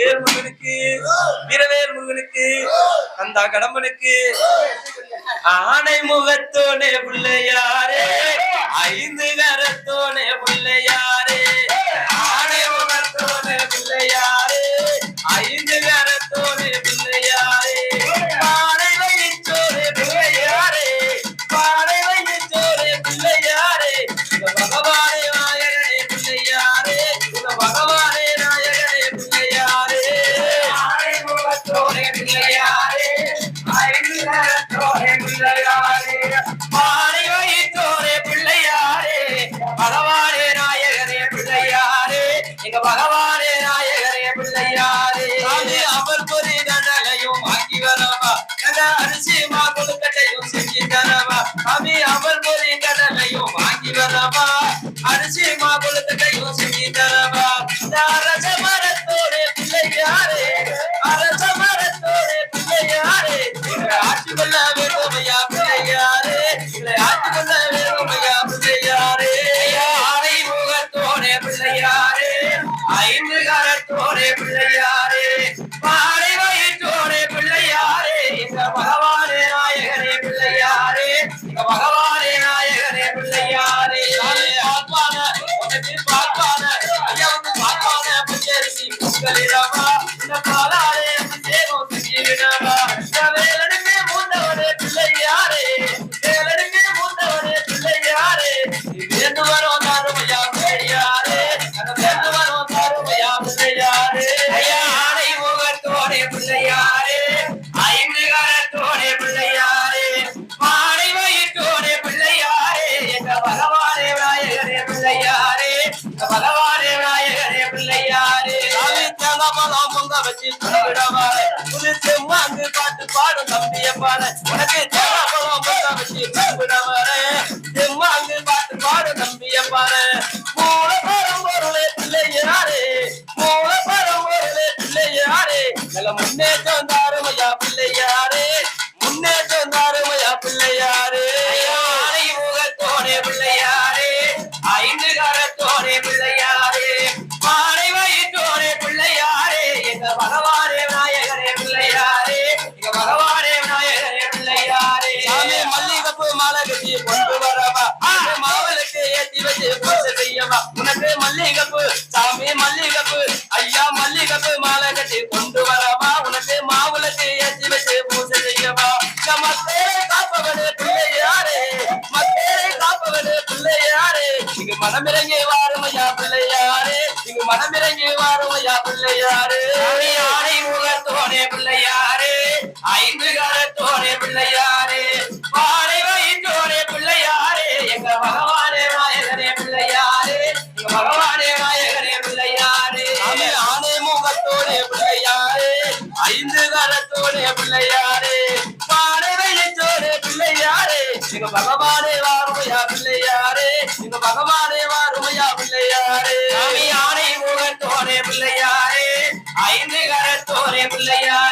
வேல் முருகனுக்கு வீரவேல் முருகனுக்கு அந்த கடம்பனுக்கு. ஆனை முகத்தோனே பிள்ளையாரே ஐந்து பிள்ளையாரே. பானை வயிற்றோரே பிள்ளையாரே. பகவானே நாயகனே பிள்ளையாரே. எங்க பகவானே நாயகனே பிள்ளையாரே. அது அவர் பொறி தண்டனையும் வாங்கி வரவா? எங்க அரிசி மா கொழுக்கட்டையும் செஞ்சு தரவா? அவி அவர் பொறி கடலையும் வாங்கி வரவா? அரிசி மா உங்களிடமா இந்த பாலாரே வச்சு விடவாரே குளித்து மாங்கு பாட்டு பாடும் தம்பிய பாட உனக்கு வச்சு பாட்டு பாடும் தம்பிய பாரு பூஜை உனக்கு மல்லிகப்பு சாமி மல்லிகப்பு ஐயா மல்லிகப்பு மாலை கட்டி கொண்டு வரவா? உனக்கு மாவுல ஏத்தி வச்சு பூஜை செய்யவா? இந்த மத்தேரை காப்பவனே பிள்ளையாரே மத்தேரை காப்பவனு பிள்ளையாரே. இங்கு மனமிறங்கி வாருமையா பிள்ளையாரே இங்கு மனமிறங்கி வாருமையா பிள்ளையாரே. முகத்தோனே பிள்ளையாரே. ஐந்து கரத்தோனே பிள்ளையாரே. பாடை வயிற்றோனே பிள்ளையாரே. எங்க பகவானே வாருமையா பிள்ளையாரே. எங்க பகவானே வாருமையா பிள்ளையாரே. ஆனை முகத்தோனே பிள்ளையாரே. ஐந்து கரத்தோனே பிள்ளையாரே.